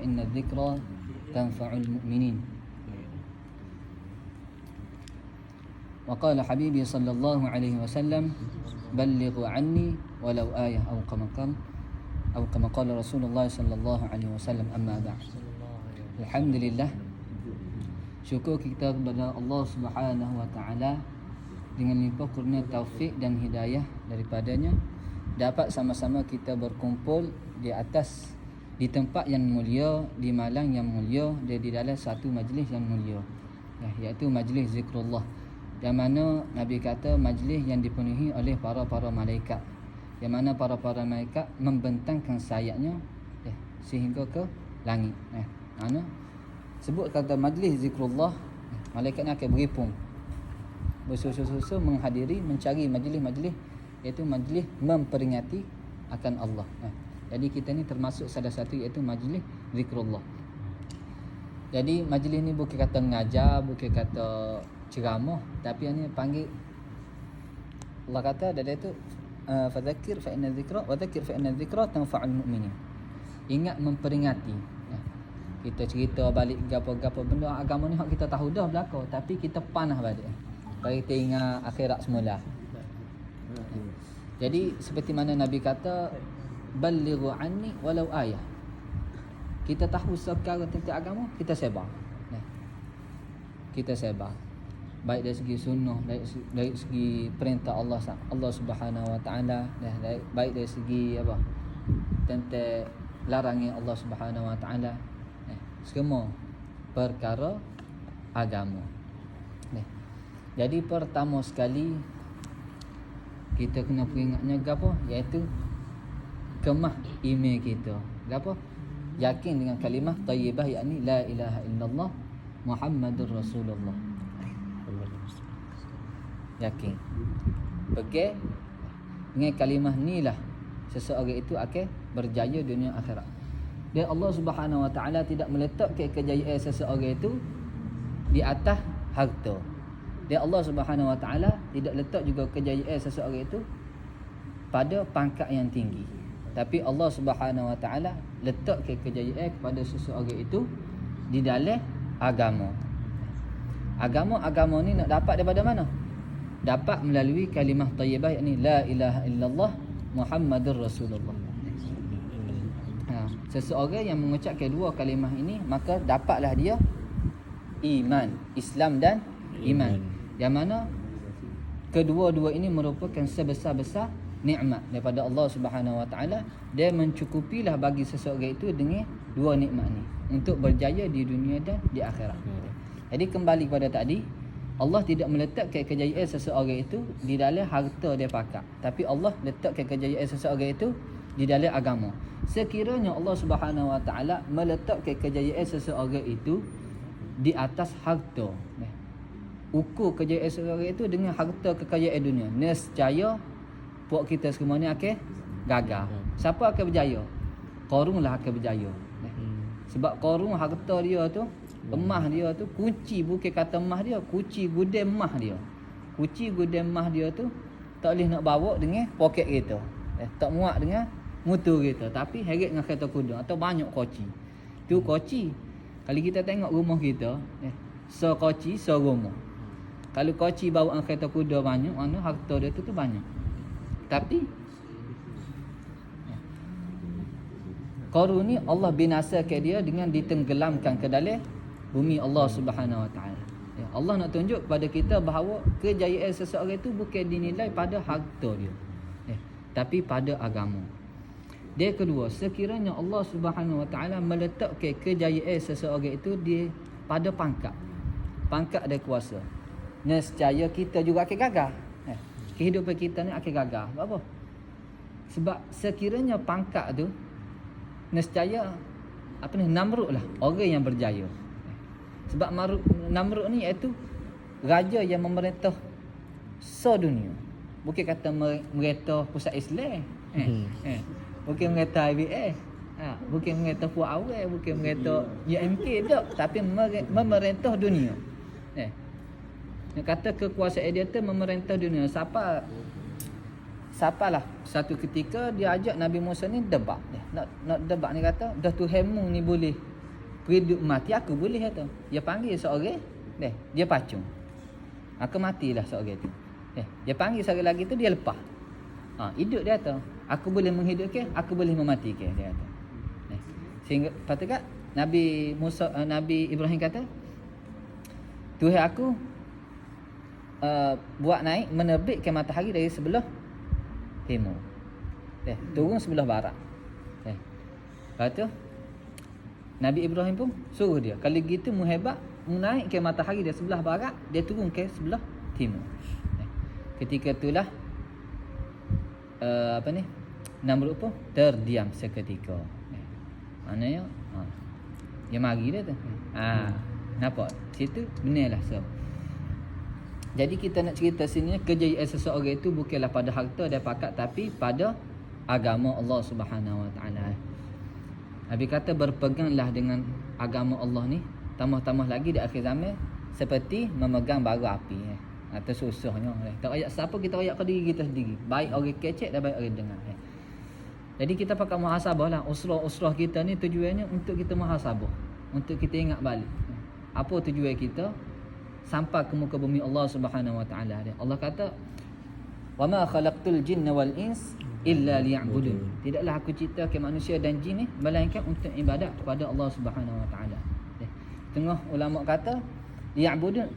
فإن الذكرى تنفع المؤمنين وقال حبيبي صلى الله عليه وسلم بلغوا عني ولو آية أو كما قال أو كما قال رسول الله صلى الله عليه وسلم أما بعد الحمد لله syukur kita kepada Allah Subhanahu wa taala dengan limpah kurnia taufik dan hidayah daripadanya dapat sama-sama kita berkumpul di atas di tempat yang mulia di malam yang mulia dan di dalam satu majlis yang mulia. Ya, iaitu majlis zikrullah. Yang mana Nabi kata majlis yang dipenuhi oleh para-para malaikat. Yang mana para-para malaikat membentangkan sayapnya ya, sehingga ke langit. Ya. mana sebut kata majlis zikrullah malaikat ni akan berhimpun bersusun-susun menghadiri mencari majlis-majlis iaitu majlis memperingati akan Allah. Eh. Jadi kita ni termasuk salah satu iaitu majlis zikrullah. Jadi majlis ni bukan kata mengajar bukan kata ceramah tapi ini panggil Allah kata ada itu uh, fadzakir fa inna dzikra wa dzakir fa inna dzikra tanfa'ul mu'minin. Ingat memperingati. Kita cerita balik gapo-gapo benda agama ni hak kita tahu dah belaka tapi kita panah balik. Bagi kita ingat akhirat semula. Jadi seperti mana nabi kata balighu anni walau ayah. Kita tahu sekarang tentang agama kita sebar. Kita sebar. Baik dari segi sunnah dari, dari segi perintah Allah Allah Subhanahu wa taala baik dari segi apa tentang larangnya Allah Subhanahu wa taala semua perkara agama. Ni. Jadi pertama sekali kita kena peringatnya gapo? Iaitu kemah iman kita. Gapo? Yakin dengan kalimah thayyibah yakni la ilaha illallah Muhammadur Rasulullah. Yakin. Pergi dengan kalimah ni lah seseorang itu akan berjaya dunia akhirat. Dan Allah Subhanahu Wa Taala tidak meletakkan kejayaan seseorang itu di atas harta. Dan Allah Subhanahu Wa Taala tidak letak juga kejayaan seseorang itu pada pangkat yang tinggi. Tapi Allah Subhanahu Wa Taala letak kejayaan kepada seseorang itu di dalam agama. Agama-agama ni nak dapat daripada mana? Dapat melalui kalimah tayyibah yakni la ilaha illallah Muhammadur Rasulullah seseorang yang mengucapkan dua kalimah ini maka dapatlah dia iman Islam dan iman, iman. yang mana kedua-dua ini merupakan sebesar-besar nikmat daripada Allah Subhanahu Wa Taala dia mencukupilah bagi seseorang itu dengan dua nikmat ni. Untuk berjaya di dunia dan di akhirat. Jadi kembali kepada tadi Allah tidak meletakkan kejayaan seseorang itu di dalam harta dia pakat tapi Allah letakkan kejayaan seseorang itu di dalam agama. Sekiranya Allah Subhanahu Wa Taala meletakkan kejayaan seseorang itu di atas harta. Ukur kejayaan seseorang itu dengan harta kekayaan dunia. Nescaya puak kita semua ni akan gagal siapa akan berjaya? Qarun lah akan berjaya. Sebab Qarun harta dia tu emas dia tu kunci bukan kata emas dia kunci gudang emas dia. Kunci gudang emas dia tu tak boleh nak bawa dengan poket kita. Eh, tak muat dengan motor kita. Tapi heret dengan kereta kuda atau banyak koci. Tu koci kalau kita tengok rumah kita eh so koci so rumah kalau koci bawa kereta kuda banyak mana harta dia tu tu banyak tapi Qarun ni Allah binasakan dia dengan ditenggelamkan ke dalam bumi Allah Subhanahu Wa Taala. Ya, Allah nak tunjuk pada kita bahawa kejayaan seseorang itu bukan dinilai pada harta dia. Ya, tapi pada agama. Dia kedua, sekiranya Allah Subhanahu Wa Taala meletakkan kejayaan seseorang itu di pada pangkat. Pangkat ada kuasa. Nescaya kita juga akan gagal. Eh, kehidupan kita ni akan gagal. Apa? Sebab sekiranya pangkat tu nescaya apa ni Namrud lah orang yang berjaya. Sebab Maruk, Namrud ni iaitu raja yang memerintah sedunia. Bukan kata memerintah pusat Islam. Eh, hmm. eh. Bukan mengata IBS. Ha, bukan mengata puak awal, bukan mengata UMK tak, tapi memerintah dunia. Eh. Yang kata kekuasaan dia tu memerintah dunia. Siapa siapalah satu ketika dia ajak Nabi Musa ni debat. Eh, nak nak debat ni kata dah tu hemu ni boleh hidup mati aku boleh kata. Dia panggil seorang, deh, dia pacung. Aku matilah seorang tu. Eh, dia panggil seorang lagi tu dia lepas. Ha, hidup dia kata, aku boleh menghidupkan, aku boleh mematikan dia kata. Eh, sehingga patut tak Nabi Musa uh, Nabi Ibrahim kata, Tuhan aku uh, buat naik menerbitkan matahari dari sebelah timur. Eh, turun sebelah barat. Eh. Lepas tu Nabi Ibrahim pun suruh dia. Kalau gitu mu hebat, mu naik ke matahari dari sebelah barat, dia turun ke sebelah timur. Eh. Ketika itulah uh, apa ni? Namrud pun terdiam seketika. Eh. Maknanya ha. Dia mari dia tu. Ha. Nampak? Situ benarlah so. Jadi kita nak cerita sini kejayaan seseorang itu bukanlah pada harta dan pakat tapi pada agama Allah Subhanahu Wa Taala. Nabi kata berpeganglah dengan agama Allah ni tambah-tambah lagi di akhir zaman seperti memegang bara api eh. Atau susahnya eh. Tak ayat siapa kita ayat ke diri kita sendiri. Baik orang kecek dan baik orang dengar eh. Jadi kita pakai muhasabah lah. Usrah-usrah kita ni tujuannya untuk kita muhasabah. Untuk kita ingat balik. Apa tujuan kita? Sampai ke muka bumi Allah Subhanahu Wa Taala. Allah kata wa ma khalaqtul jinna wal ins illa liya'budun. Tidaklah aku ciptakan manusia dan jin ni melainkan untuk ibadat kepada Allah Subhanahu Wa Taala. Tengah ulama kata liya'budun